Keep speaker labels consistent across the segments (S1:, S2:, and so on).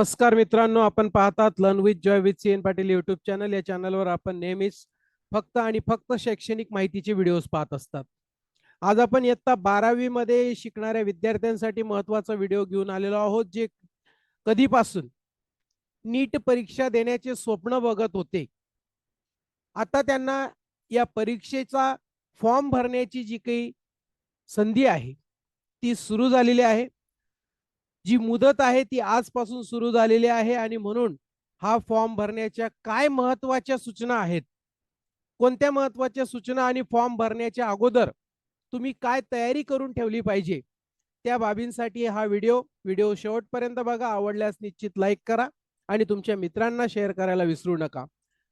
S1: नमस्कार मित्रांनो आपण पाहतात learn with Joy with C N Patil YouTube channel या चॅनलवर आपण नेहमीच फक्त आणि फक्त शैक्षणिक माहितीचे व्हिडिओज पाहत असतात. आज आपण इयत्ता बारावी मध्ये शिकणाऱ्या विद्यार्थ्यांसाठी महत्त्वाचा व्हिडिओ घेऊन आलेलो आहोत जे कधीपासून नीट परीक्षा देण्याचे स्वप्न बघत होते. आता त्यांना या परीक्षेचा फॉर्म भरण्याची जी काही संधी आहे ती सुरू झालेली आहे. जी मुदत आहे ती आजपासून सुरू झालेली आहे आणि म्हणून हा फॉर्म भरण्याच्या काय महत्त्वाच्या सूचना आहेत? कोणत्या महत्त्वाच्या सूचना आणि फॉर्म भरण्याच्या अगोदर तुम्ही काय तयारी करून ठेवली पाहिजे? त्या बाबींसाठी हा व्हिडिओ व्हिडिओ शेवटपर्यंत बघा. आवडल्यास निश्चित लाईक करा आणि तुमच्या मित्रांना शेअर करायला विसरू नका.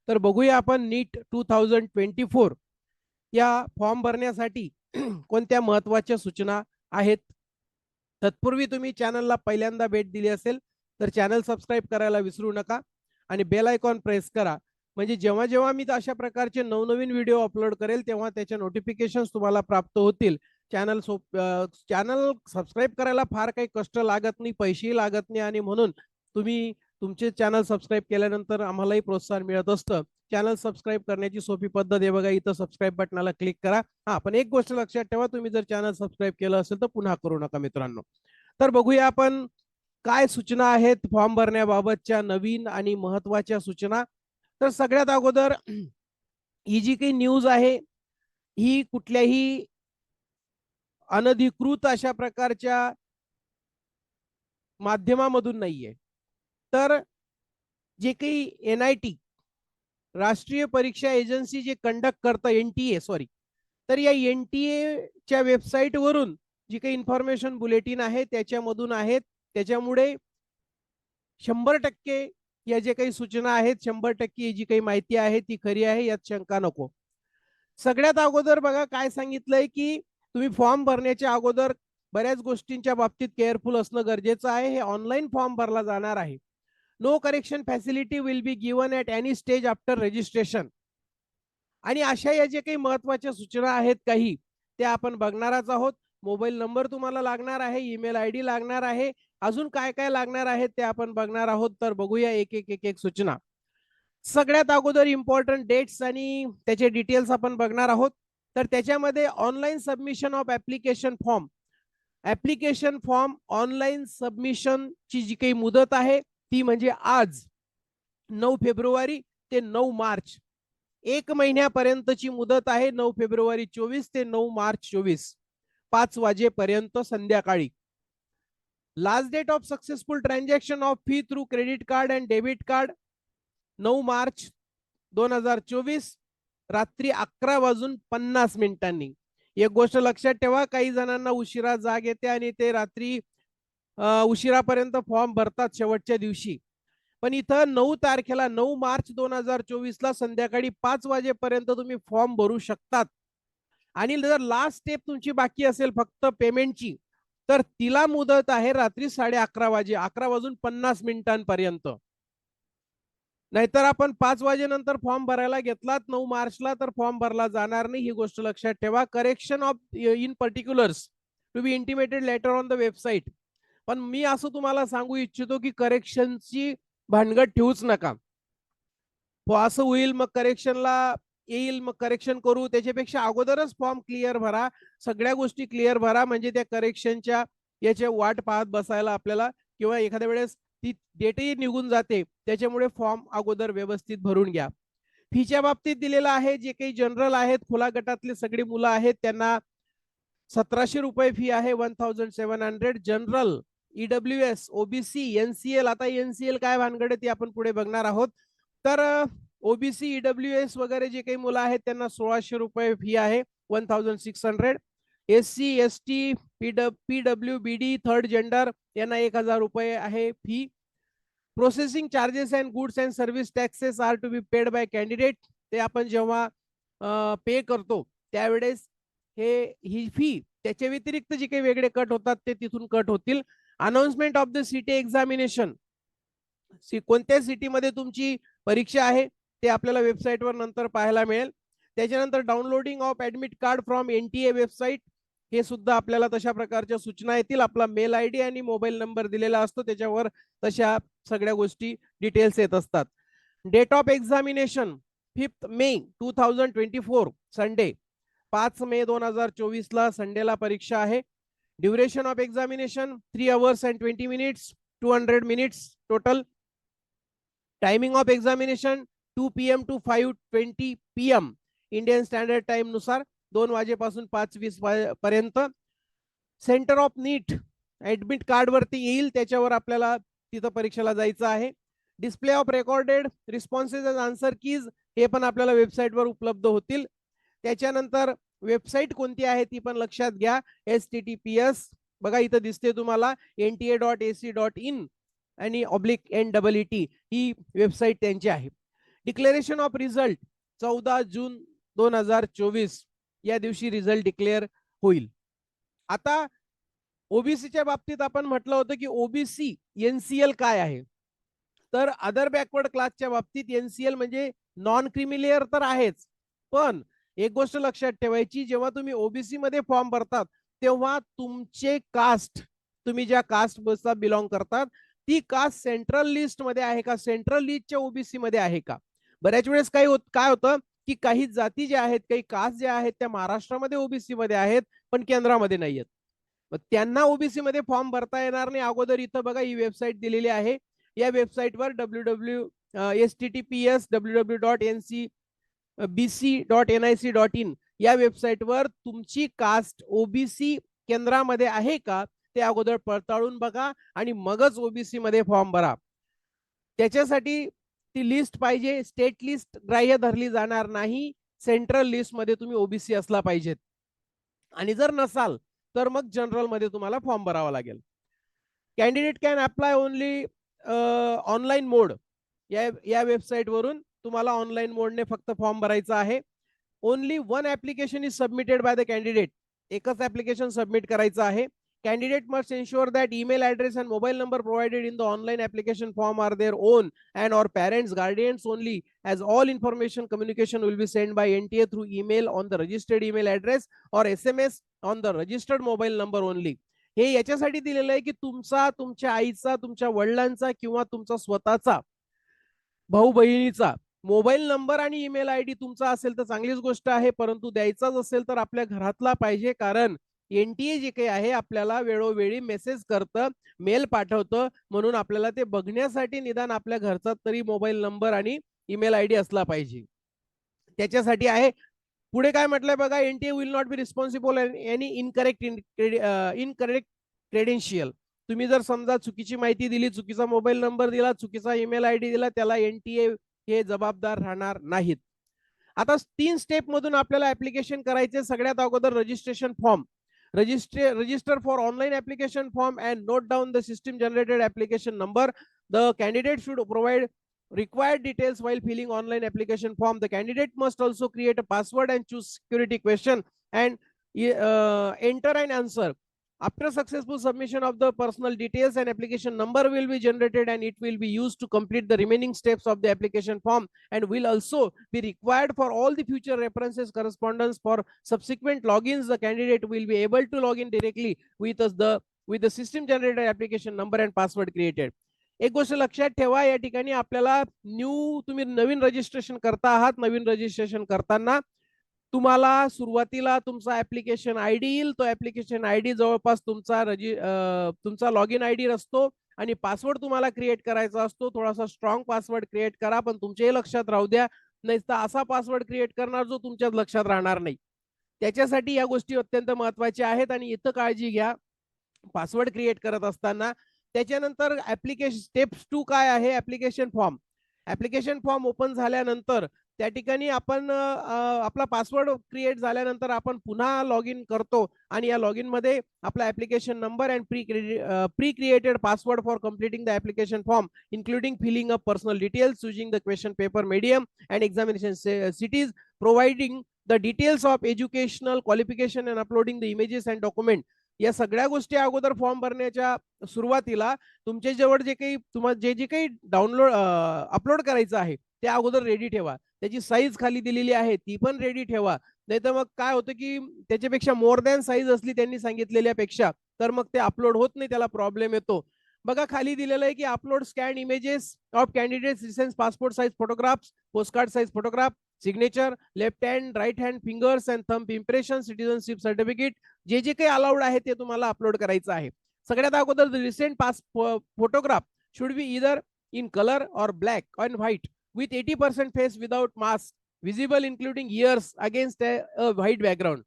S1: तर बघूया आपण NEET two thousand twenty four या फॉर्म भरण्यासाठी कोणत्या महत्त्वाच्या सूचना आहेत? तत्पूर्वी तुम्ही चॅनलला पहिल्यांदा भेट दिली असेल तर चॅनल सबस्क्राईब करायला विसरू नका आणि बेल आयकॉन प्रेस करा. म्हणजे जेव्हा जेव्हा मी अशा प्रकारचे नवनवीन व्हिडिओ अपलोड करेल तेव्हा त्याच्या नोटिफिकेशन तुम्हाला प्राप्त होतील. चॅनल चॅनल सबस्क्राईब करायला फार काही कष्ट लागत नाही पैसेही लागत नाही आणि म्हणून तुम्ही तुमचे चॅनल सबस्क्राईब केल्यानंतर आम्हालाही प्रोत्साहन मिळत असतं. चॅनल सबस्क्राईब करण्याची सोपी पद्धत आहे बघा इथं सबस्क्राईब बटनाला क्लिक करा. हा पण एक गोष्ट लक्षात ठेवा तुम्ही जर चॅनल सबस्क्राईब केलं असेल तर पुन्हा करू नका मित्रांनो. तर बघूया आपण काय सूचना आहेत फॉर्म भरण्याबाबतच्या नवीन आणि महत्त्वाच्या सूचना. तर सगळ्यात अगोदर ही जी काही न्यूज आहे ही कुठल्याही अनधिकृत अशा प्रकारच्या माध्यमामधून नाहीये. तर जे काही एन आय टी राष्ट्रीय परीक्षा एजन्सी जे कंडक्ट करतं एनटीए सॉरी तर या एनटीए च्या वेबसाईट वरून जी काही इन्फॉर्मेशन बुलेटिन आहे त्याच्यामधून आहेत. त्याच्यामुळे शंभर टक्के या जे काही सूचना आहेत शंभर टक्के जी काही माहिती आहे ती खरी आहे यात शंका नको. सगळ्यात अगोदर बघा काय सांगितलंय की तुम्ही फॉर्म भरण्याच्या अगोदर बऱ्याच गोष्टींच्या बाबतीत केअरफुल असणं गरजेचं आहे. हे ऑनलाईन फॉर्म भरला जाणार आहे. No correction facility will be given at any stage after registration आणि अशा या जे काही महत्त्वाच्या सूचना आहेत काही त्या आपण बघणारच आहोत. मोबाईल नंबर तुम्हाला लागणार आहे ईमेल आय डी लागणार आहे. अजून काय काय लागणार आहे ते आपण बघणार आहोत तर बघूया एक एक एक एक सूचना. सगळ्यात अगोदर इम्पॉर्टंट डेट्स आणि त्याचे डिटेल्स आपण बघणार आहोत. तर त्याच्यामध्ये online submission of application form application form online submission ची जी काही मुदत आहे ती म्हणजे आज. नऊ फेब्रुवारी ते नऊ मार्च. एक महिन्यापर्यंतची मुदत आहे नऊ फेब्रुवारी चोवीस ते नऊ मार्च चोवीस. पाच वाजेपर्यंत संध्याकाळी. Last date of successful transaction of fee through credit card and debit card नऊ मार्च दोन हजार चोवीस. रात्री अकरा वाजून पन्नास मिनिटांनी. एक गोष्ट लक्षात ठेवा काही जणांना उशिरा जाग येते आणि ते रात्री उशिरापर्यंत फॉर्म भरतात शेवटच्या दिवशी. पण इथं नऊ तारखेला नऊ मार्च दोन हजार चोवीस ला संध्याकाळी पाच वाजेपर्यंत तुम्ही फॉर्म भरू शकतात. आणि जर लास्ट स्टेप तुमची बाकी असेल फक्त पेमेंटची तर तिला मुदत आहे रात्री साडे अकरा वाजे अकरा वाजून पन्नास मिनिटांपर्यंत. नाहीतर आपण पाच वाजेनंतर फॉर्म भरायला घेतलात नऊ मार्चला तर फॉर्म भरला जाणार नाही ही गोष्ट लक्षात ठेवा. Correction of in particulars to be intimated later on the website पण मी असं तुम्हाला सांगू इच्छितो की करेक्शनची भानगड ठेवूच नका. असं होईल मग करेक्शनला येईल मग करेक्शन करू. त्याच्यापेक्षा अगोदरच फॉर्म क्लिअर भरा. सगळ्या गोष्टी क्लिअर भरा. म्हणजे त्या करेक्शनच्या याच्या वाट पाहत बसायला आपल्याला किंवा एखाद्या वेळेस ती डेटही निघून जाते त्याच्यामुळे फॉर्म अगोदर व्यवस्थित भरून घ्या. फीच्या बाबतीत दिलेला आहे जे काही जनरल आहेत खुला गटातले सगळी मुलं आहेत त्यांना सतराशे रुपये फी आहे one thousand seven hundred general EW S OBC NCL आता एनसीएल काय भानगड ती आपण पुढे बघणार आहोत. तर ओबीसी ईडब्ल्यू एस वगैरे जे काही मुलं आहेत त्यांना सोळाशे रुपये फी आहे one thousand six hundred S C S T P W B D third gender यांना एक हजार रुपये आहे fee processing charges and goods and service taxes are to be paid by candidate ते आपण जेव्हा पे करतो त्यावेळेस हे ही फी त्याच्या व्यतिरिक्त जे काही वेगळे कट होतात ते तिथून कट होतील. Announcement of the city examination कोणत्या सिटीमध्ये तुमची परीक्षा आहे ते आपल्याला वेबसाईटवर नंतर पाहायला मिळेल. त्याच्यानंतर downloading of admit card from N T A website हे सुद्धा आपल्याला तशा प्रकारच्या सूचना येतील. आपला मेल आय डी आणि मोबाईल नंबर दिलेला असतो. त्याच्यावर तशा सगळ्या गोष्टी डिटेल्स येत असतात. Date of examination fifth May two thousand twenty four Sunday पाच मे दोन हजार चोवीसला संडेला परीक्षा आहे. Duration of examination three hours and twenty minutes two hundred minutes total timing of examination two P M two five twenty P M Indian standard टाइमनुसार दोन वाजेपासून पाच वीस पर्यंत. Centre of NEET admit card वरती येईल त्याच्यावर आपल्याला तिथं परीक्षेला जायचं आहे. Display of recorded responses answer keys हे पण आपल्याला वेबसाईटवर उपलब्ध होतील. त्याच्यानंतर वेबसाईट कोणती आहे ती पण लक्षात घ्या. S T T P S बघा इथं दिसते तुम्हाला N T A dot A C dot in आणि oblique N double E T ही वेबसाईट त्यांची आहे. डिक्लेरेशन ऑफ रिझल्ट चौदा जून दोन हजार चोवीस. या दिवशी रिझल्ट डिक्लेअर होईल. आता ओबीसीच्या बाबतीत आपण म्हटलं होतं की ओबीसी एनसीएल काय आहे? तर अदर बॅकवर्ड क्लासच्या बाबतीत एनसीएल म्हणजे नॉन क्रिमिलेअर तर आहेच. पण एक गोष्ट लक्षात ठेवायची जेव्हा तुम्ही ओबीसी मध्ये फॉर्म भरतात तेव्हा तुमचे कास्ट तुम्ही ज्या कास्ट बसचा बिलॉंग करतात ती कास्ट सेंट्रल लिस्टमध्ये आहे का? सेंट्रल लिस्टच्या ओबीसी मध्ये आहे का? बऱ्याच वेळेस काही होत काय होतं की काही जाती ज्या आहेत काही कास्ट ज्या आहेत त्या महाराष्ट्रामध्ये ओबीसी मध्ये आहेत पण केंद्रामध्ये नाही आहेत. मग त्यांना ओबीसी मध्ये फॉर्म भरता येणार नाही. अगोदर इथं बघा ही वेबसाईट दिलेली आहे. या वेबसाईटवर W W S T T P S W W dot N C B C dot N I C dot in या वेबसाईटवर तुमची कास्ट ओबीसी केंद्रामध्ये आहे का? ते अगोदर पडताळून बघा आणि मगच ओबीसी मध्ये फॉर्म भरा. त्याच्यासाठी ती लिस्ट पाहिजे. स्टेट लिस्ट ग्राह्य धरली जाणार नाही. सेंट्रल लिस्टमध्ये तुम्ही ओबीसी असला पाहिजेत. आणि जर नसाल तर मग जनरलमध्ये तुम्हाला फॉर्म भरावा लागेल. Candidate can apply only online mode या या वेबसाईट वरून तुम्हाला ऑनलाईन मोडने फक्त फॉर्म भरायचा आहे. Only one application is submitted by the candidate एकच ऍप्लिकेशन सबमिट करायचं आहे. Candidate must ensure that email address and mobile number provided in the online application form are their own and or parents guardians only as all information communication will be send by N T A through email on the registered email address or S M S on the registered mobile number only हे याच्यासाठी दिलेलं आहे की तुमचा तुमच्या आईचा तुमच्या वडिलांचा किंवा तुमचा स्वतःचा भाऊ बहिणीचा मोबाईल नंबर आणि ईमेल आय डी तुमचा असेल तर चांगलीच गोष्ट आहे परंतु द्यायचाच असेल तर आपल्या घरातला पाहिजे कारण एनटीए जे काही आहे आपल्याला वेळोवेळी मेसेज करतं मेल पाठवतं म्हणून आपल्याला ते बघण्यासाठी निदान आपल्या घरचा तरी मोबाईल नंबर आणि ईमेल आय डी असला पाहिजे. त्याच्यासाठी आहे. पुढे काय म्हटलंय बघा NTA will not be responsible any incorrect incorrect credential तुम्ही जर समजा चुकीची माहिती दिली चुकीचा मोबाईल नंबर दिला चुकीचा ईमेल आय डी दिला त्याला एनटीए हे जबाबदार राहणार नाहीत. आता तीन स्टेप मधून आपल्याला ऍप्लिकेशन करायचे सगळ्यात अगोदर registration form रजिस्ट्रे register for online application form and note down the system generated application number the candidate should provide required details while filling online application form the candidate must also create a password and choose security question and enter and answer after successful submission of the personal details an application number will be generated and it will be used to complete the remaining steps of the application form and will also be required for all the future references correspondence for subsequent logins the candidate will be able to log in directly with us the with the system generated application number and password created एक गोष्ट लक्षात ठेवा या ठिकाणी आपल्याला new तुम्ही नवीन registration करता आहात नवीन रजिस्ट्रेशन करताना तुम्हाला सुरुवातीला तुमचा ऍप्लिकेशन आय डी येईल. तो ऍप्लिकेशन आय डी जवळपास तुमचा रजि तुमचा लॉग इन आय डी असतो आणि पासवर्ड तुम्हाला क्रिएट करायचा असतो. थोडासा स्ट्रॉंग पासवर्ड क्रिएट करा पण तुमच्याही लक्षात राहू द्या. नाही तर असा पासवर्ड क्रिएट करणार जो तुमच्याच लक्षात राहणार नाही. त्याच्यासाठी या गोष्टी अत्यंत महत्त्वाच्या आहेत आणि इथं काळजी घ्या. पासवर्ड क्रिएट करत असताना त्याच्यानंतर ऍप्लिकेशन स्टेप्स टू काय आहे? Application form application form open झाल्यानंतर त्या ठिकाणी आपण आपला पासवर्ड क्रिएट झाल्यानंतर आपण पुन्हा लॉग इन करतो आणि या लॉग इनमध्ये आपला application number and pre pre created password for completing the application form including filling up personal details choosing the question paper medium and examination cities providing the details of educational qualification and uploading the images and document या सगळ्या गोष्टी अगोदर form भरण्याच्या सुरुवातीला तुमच्या जवळ जे काही तुम्हाला जे जे काही डाउनलोड अपलोड करायचं आहे ते अगोदर रेडी ठेवा. त्याची साईज खाली दिलेली आहे ती पण रेडी ठेवा. नाही तर मग काय होतं की त्याच्यापेक्षा मोर दॅन साईज असली त्यांनी सांगितलेल्या पेक्षा तर मग ते अपलोड होत नाही त्याला प्रॉब्लेम येतो. बघा खाली दिलेलं आहे की upload scan images of candidate recents passport size photographs postcard size photograph signature left hand right hand fingers and thumb impression citizenship certificate जे जे काही अलाउड आहे ते तुम्हाला अपलोड करायचं आहे. सगळ्यात अगोदर recent pass photograph should be either in colour or black and white with eighty percent face without mask ears including ears against white background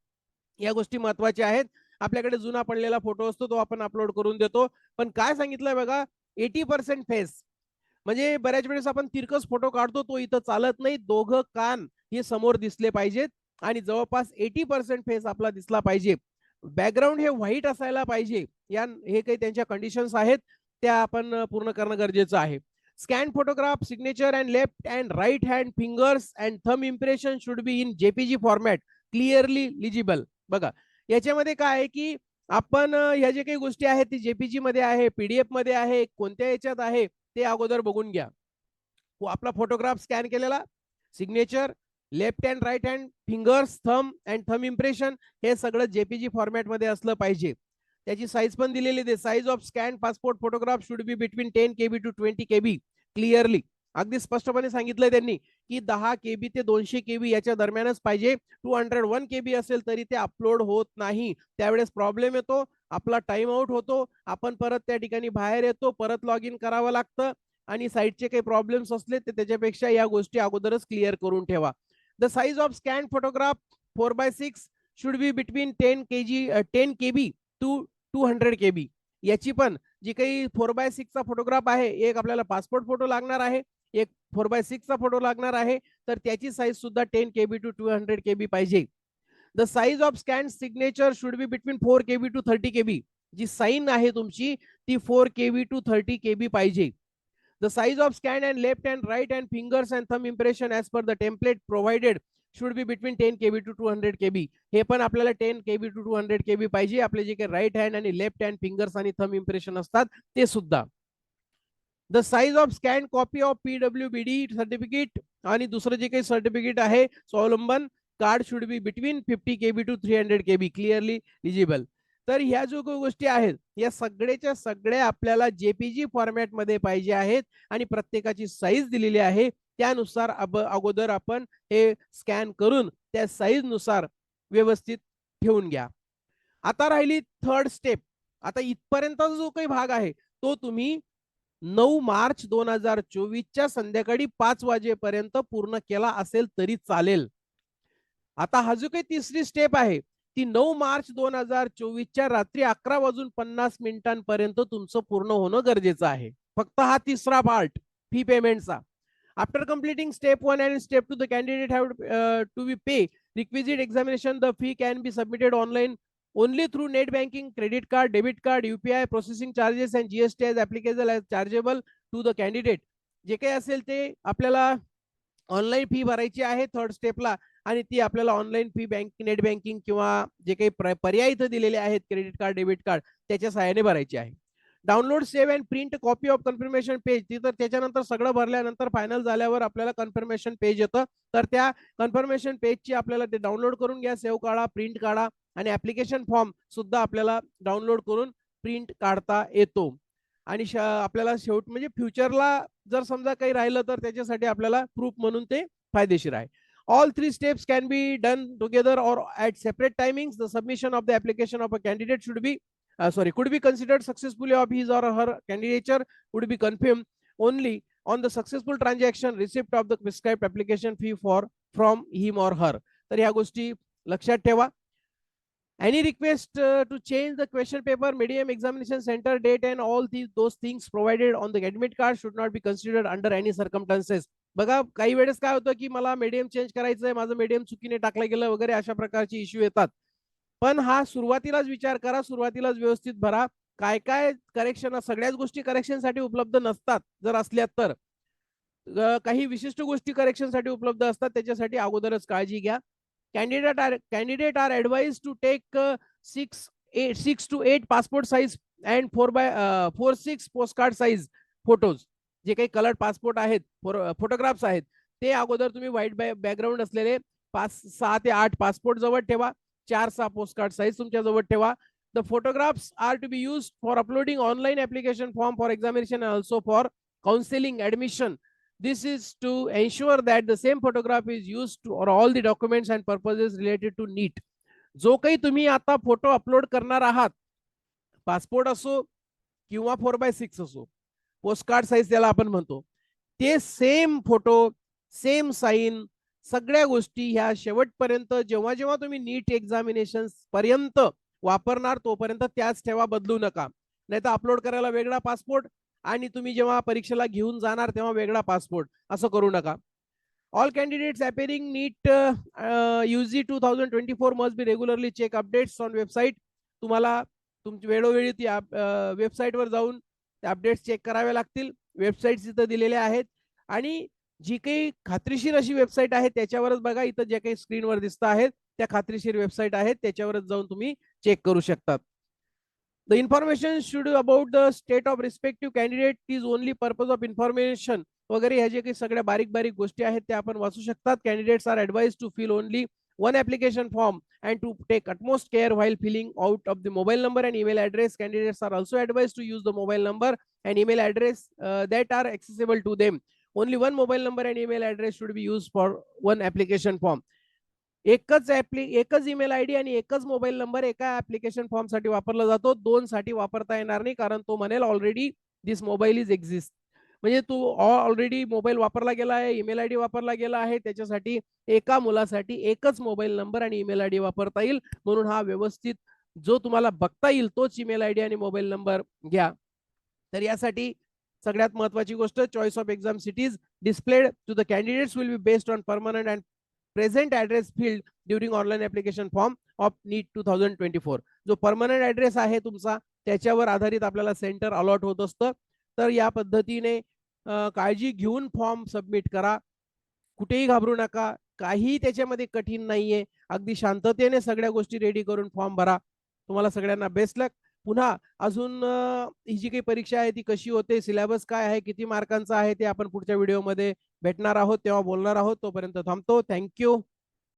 S1: या गोष्टी महत्त्वाच्या आहेत. आपल्याकडे जुना पडलेला फोटो असतो तो आपण अपलोड करून देतो. पण काय सांगितलंय बघा एटी पर्सेंट फेस म्हणजे बऱ्याच वेळेस आपण तिरकस फोटो काढतो तो इथं चालत नाही. दोघं कान हे समोर दिसले पाहिजेत आणि जवळपास एटी पर्सेंट फेस आपला दिसला पाहिजे. बॅकग्राऊंड हे व्हाईट असायला पाहिजे. या हे काही त्यांच्या कंडिशन्स आहेत त्या आपण पूर्ण करणं गरजेचं आहे. Scan photograph signature and left and right hand fingers and thumb impression should be in JPG format. Clearly legible. बघा याच्यामध्ये काय आहे की आपण ह्या जे काही गोष्टी आहेत ती जेपीजी मध्ये आहे पीडीएफमध्ये आहे कोणत्या याच्यात आहे ते अगोदर बघून घ्या हो, आपला फोटोग्राफ स्कॅन केलेला signature left hand right hand fingers thumb and thumb impression हे सगळं जेपीजी फॉर्मॅटमध्ये असलं पाहिजे त्याची साईज पण दिलेली size of scan passport photograph should be between ten KB to twenty KB clearly. अगदी स्पष्टपणे सांगितलंय त्यांनी की दहा केबी ते दोनशे केबी याच्या दरम्यानच पाहिजे. टू हंड्रेड वन केबी असेल तरी ते अपलोड होत नाही. त्यावेळेस प्रॉब्लेम येतो आपला टाइम आउट होतो आपण परत त्या ठिकाणी बाहेर येतो परत लॉग इन करावं लागतं आणि साईटचे काही प्रॉब्लेम्स असले तर त्याच्यापेक्षा या गोष्टी अगोदरच क्लिअर करून ठेवा. The size of scan photograph four by six should be between ten K G ten K B to two hundred K B याची पण जी काही फोर बाय सिक्सचा फोटोग्राफ आहे एक आपल्याला पासपोर्ट फोटो लागणार आहे एक फोर बाय सिक्सचा फोटो लागणार आहे तर त्याची साईज सुद्धा ten KB to two hundred KB पाहिजे. The size of scan signature should be between four KB to thirty KB G sign आहे तुमची ती four KB to thirty KB पाहिजे. The size of scan and left and right and fingers and thumb impression as per the template provided should be between ten KB to two hundred KB हे पण आपल्याला ten KB to two hundred KB पाहिजे. आपले जे काही right hand आणि left hand fingers आणि thumb impression असतात ते सुद्धा. The size of scan copy of PW B D certificate आणि दुसरं जे काही सर्टिफिकेट आहे Swavlamban card should be between fifty KB to three hundred KB clearly legible तर ह्या जो काही गोष्टी आहेत या सगळ्याच्या सगळ्या आपल्याला जेपीजी फॉर्मॅटमध्ये पाहिजे आहेत आणि प्रत्येकाची साईज दिलेली आहे. त्यानुसार अगोदर आपण हे स्कॅन करून त्या साईजनुसार व्यवस्थित ठेवून घ्या. आता राहिली थर्ड स्टेप आता इथपर्यंतचा जो काही भाग आहे तो तुम्ही नऊ मार्च दोन हजार चोवीसच्या संध्याकाळी पाच वाजेपर्यंत पूर्ण केला असेल तरी चालेल. आता हा जो काही तिसरी स्टेप आहे ती नऊ मार्च दोन हजार चोवीसच्या रात्री अकरा वाजून पन्नास मिनिटांपर्यंत तुमचं पूर्ण होणं गरजेचं आहे. फक्त हा तिसरा पार्ट फी पेमेंटचा After completing step 1 and step 2, the candidate have uh, to be pay requisite examination. The fee can be submitted online only through net banking, credit card, debit card, UPI, processing charges and GST as applicable as chargeable to the candidate. जे काही असेल ते आपल्याला online fee भरायची आहे third स्टेपला आणि ती आपल्याला online fee bank net banking किंवा जे काही पर्याय इथं दिलेले आहेत क्रेडिट कार्ड डेबिट कार्ड त्याच्या सहाय्याने भरायची आहे download save and print copy of confirmation page. ती तर त्याच्यानंतर सगळं भरल्यानंतर फायनल झाल्यावर आपल्याला कन्फर्मेशन पेज येतं. तर त्या कन्फर्मेशन पेजची आपल्याला ते डाउनलोड करून घ्या सेव्ह काढा प्रिंट काढा आणि ऍप्लिकेशन फॉर्म सुद्धा आपल्याला डाउनलोड करून प्रिंट काढता येतो. आणि आपल्याला शेवट म्हणजे फ्युचरला जर समजा काही राहिलं तर त्याच्यासाठी आपल्याला प्रूफ म्हणून ते फायदेशीर आहे. All three steps can be done together or at separate timing the submission of the application of a candidate should be sorry could be considered successfully of his or her candidature? Would be confirmed. Only on the successful transaction receipt of the prescribed application fee for from him or her तर ह्या गोष्टी लक्षात ठेवा any request uh, to change the question paper medium examination center date and all these those things provided on the admit card should not be considered under any circumstances. बघा काही वेळेस काय होतं की मला मीडियम चेंज करायचं आहे माझं मीडियम चुकीने टाकलं गेलं वगैरे अशा प्रकारचे इश्यू येतात. पण हा सुरुवातीलाच विचार करा सुरुवातीलाच व्यवस्थित भरा. काय काय करेक्शन सगळ्याच गोष्टी करेक्शनसाठी उपलब्ध नसतात जर असल्या तर. काही विशिष्ट गोष्टी करेक्शनसाठी उपलब्ध असतात त्याच्यासाठी अगोदरच काळजी घ्या. Candidate are candidate are advised to take six six to eight passport size and four by four six uh, four six photos जे काही कलर पासपोर्ट आहेत फोटोग्राफ्स आहेत ते अगोदर तुम्ही व्हाईट बॅकग्राऊंड असलेले पाच सहा ते आठ पासपोर्ट जवळ ठेवा. चार सहा पोस्ट कार्ड साईज तुमच्या जवळ ठेवा the photographs are to be use for uploading online application form for examination also for counselling admission this is to ensure that the same photograph is used to, or all the documents and purposes related to NEET. जो काही तुम्ही आता photo upload करणार आहात passport असो किंवा four by six असो post card size त्याला आपण म्हणतो ते सेम फोटो सेम साईन सगळ्या गोष्टी ह्या शेवटपर्यंत जेव्हा जेव्हा तुम्ही नीट एक्झामिनेशन पर्यंत वापरणार तोपर्यंत त्याच ठेवा बदलू नका. नाही तर अपलोड करायला वेगळा पासपोर्ट आणि तुम्ही जेव्हा परीक्षेला घेऊन जाणार तेव्हा वेगळा पासपोर्ट असं करू नका. All candidates appearing NEET UG two thousand twenty four must be regularly check updates on website तुम्हाला तुमची वेळोवेळी ती वेबसाईटवर जाऊन ते अपडेट्स चेक करावे लागतील. वेबसाईट्स इथं दिलेल्या आहेत. आणि जी काही खात्रीशीर अशी वेबसाईट आहे त्याच्यावरच बघा. इथं जे काही स्क्रीनवर दिसत आहेत त्या खात्रीशीर वेबसाईट आहेत. त्याच्यावरच जाऊन तुम्ही चेक करू शकतात. The information should about the state of respective candidate is only purpose of information वगैरे ह्या जे काही सगळ्या बारीक बारीक गोष्टी आहेत त्या आपण वाचू शकतात. Candidates are advise to fill only one application form and to take utmost care while filling out of the mobile number and email address candidates are also advise to use the mobile number and email address that are accessible to them only one mobile number and email address should be use for one application form एकच एकच email I D आणि एकच mobile number एका application फॉर्मसाठी वापरला जातो. दोन साठी वापरता येणार नाही कारण तो म्हणेल already this mobile is exist म्हणजे तू ऑलरेडी मोबाईल वापरला गेला आहे ईमेल आय डी वापरला गेला आहे त्याच्यासाठी एका मुलासाठी एकच मोबाईल नंबर आणि ईमेल आय डी वापरता येईल. म्हणून हा व्यवस्थित जो तुम्हाला बघता येईल तोच ईमेल आय डी आणि मोबाईल नंबर घ्या. तर यासाठी सगळ्यात महत्वाची गोष्ट choice of exam cities displayed to the candidates will be based on permanent and present address field during online application form of NEET two thousand twenty four जो permanent address आहे तुमचा त्याच्यावर आधारित आपल्याला सेंटर अलॉट होत असतं. तर या पद्धतीने काळजी घेऊन फॉर्म सबमिट करा. कुठेही घाबरू नका. काही त्याच्यामध्ये कठीण नाहीये. अगदी शांततेने सगळ्या गोष्टी रेडी करून फॉर्म भरा. तुम्हाला सगळ्यांना बेस्ट लक पुन्हा अजून ही जी काही परीक्षा आहे ती कशी होते सिलेबस काय आहे किती मार्कांचा आहे ते आपण पुढच्या व्हिडिओमध्ये भेटणार आहोत तेव्हा बोलणार आहोत तोपर्यंत थांबतो. थँक्यू.